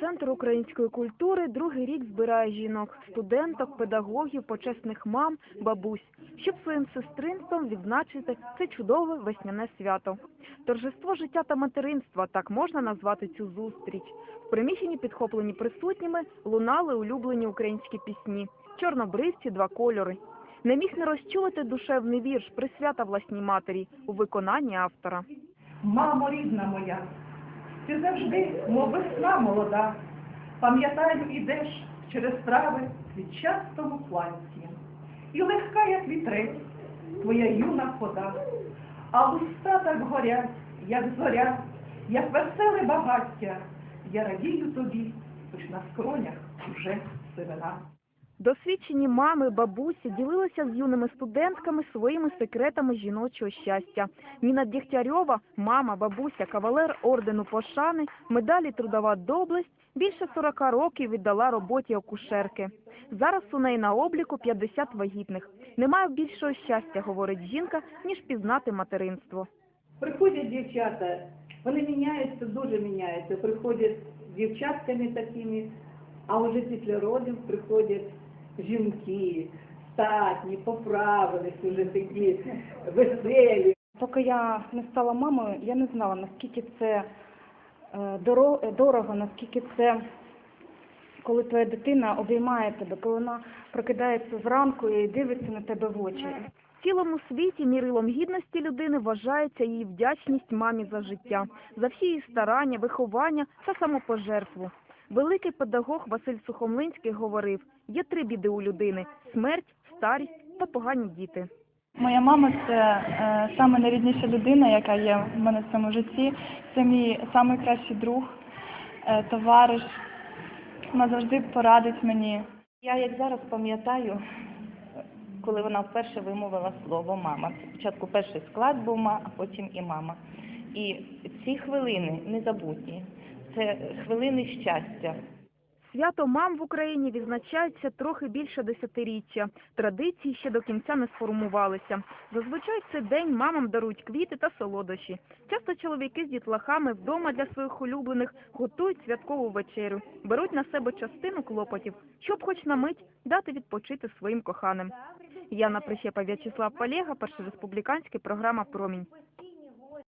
Центр української культури другий рік збирає жінок, студенток, педагогів, почесних мам, бабусь, щоб своїм сестринством відзначити це чудове весняне свято. Торжество життя та материнства так можна назвати цю зустріч. В приміщенні, підхоплені присутніми, лунали улюблені українські пісні, чорнобривці, два кольори. Не міг не розчулити душевний вірш присвята власній матері у виконанні автора. Мамо рідна моя, ти завжди, мов весна молода, пам'ятаю, ідеш через трави квітчастому планці, і легка, як вітрець, твоя юна хода, а уста так горять, як зоря, як веселе багаття. Я радію тобі, хоч на скронях уже сивина. Досвідчені мами, бабусі ділилися з юними студентками своїми секретами жіночого щастя. Ніна Дєгтярьова, мама, бабуся, кавалер ордену пошани, медалі трудова доблесть, більше 40 років віддала роботі акушерки. Зараз у неї на обліку 50 вагітних. Немає більшого щастя, говорить жінка, ніж пізнати материнство. Приходять дівчата, вони міняються, дуже міняються. Приходять з дівчатками такими, а вже після родів приходять жінки, статні, поправились уже такі веселі. Поки я не стала мамою, я не знала, наскільки це е, дорого, наскільки це, коли твоя дитина обіймає тебе, коли вона прокидається зранку і дивиться на тебе в очі. В цілому світі мірилом гідності людини вважається її вдячність мамі за життя, за всі її старання, виховання та самопожертву. Великий педагог Василь Сухомлинський говорив, є три біди у людини – смерть, старість та погані діти. Моя мама це е, саме найрідніша людина, яка є в мене в цьому житті. Це мій найкращий друг, е, товариш. Вона завжди порадить мені. Я як зараз пам'ятаю, коли вона вперше вимовила слово мама. Спочатку перший склад був ма, а потім і мама. І ці хвилини незабутні. Це хвилини щастя. Свято мам в Україні відзначається трохи більше десятиріччя. Традиції ще до кінця не сформувалися. Зазвичай цей день мамам дарують квіти та солодощі. Часто чоловіки з дітлахами вдома для своїх улюблених готують святкову вечерю, беруть на себе частину клопотів, щоб хоч на мить дати відпочити своїм коханим. Яна Прищепа, В'ячеслав Палєга, Першореспубліканський, програма «Промінь».